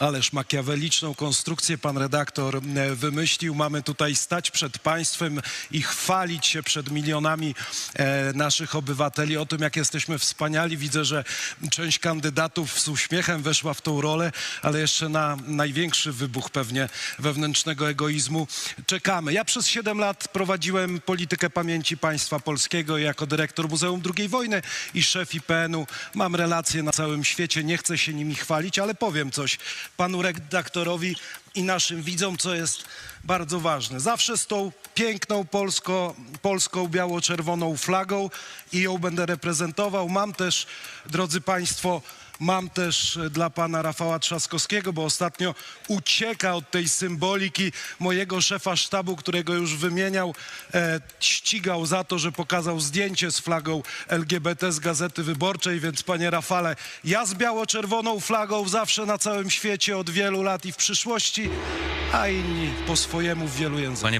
Ależ makiaweliczną konstrukcję pan redaktor e, wymyślił. Mamy tutaj stać przed państwem i chwalić się przed milionami e, naszych obywateli o tym, jak jesteśmy wspaniali. Widzę, że część kandydatów z uśmiechem weszła w tą rolę, ale jeszcze na największy wybuch pewnie wewnętrznego egoizmu czekamy. Ja przez 7 lat prowadziłem politykę pamięci państwa polskiego jako dyrektor Muzeum II Wojny i szef IPN-u. Mam relacje na całym świecie, nie chcę się nimi chwalić, ale powiem coś panu redaktorowi i naszym widzom, co jest bardzo ważne. Zawsze z tą piękną polsko, polską biało-czerwoną flagą i ją będę reprezentował. Mam też, drodzy państwo, Mam też e, dla pana Rafała Trzaskowskiego, bo ostatnio ucieka od tej symboliki mojego szefa sztabu, którego już wymieniał, e, ścigał za to, że pokazał zdjęcie z flagą LGBT z Gazety Wyborczej, więc panie Rafale, ja z biało-czerwoną flagą zawsze na całym świecie od wielu lat i w przyszłości, a inni po swojemu w wielu językach.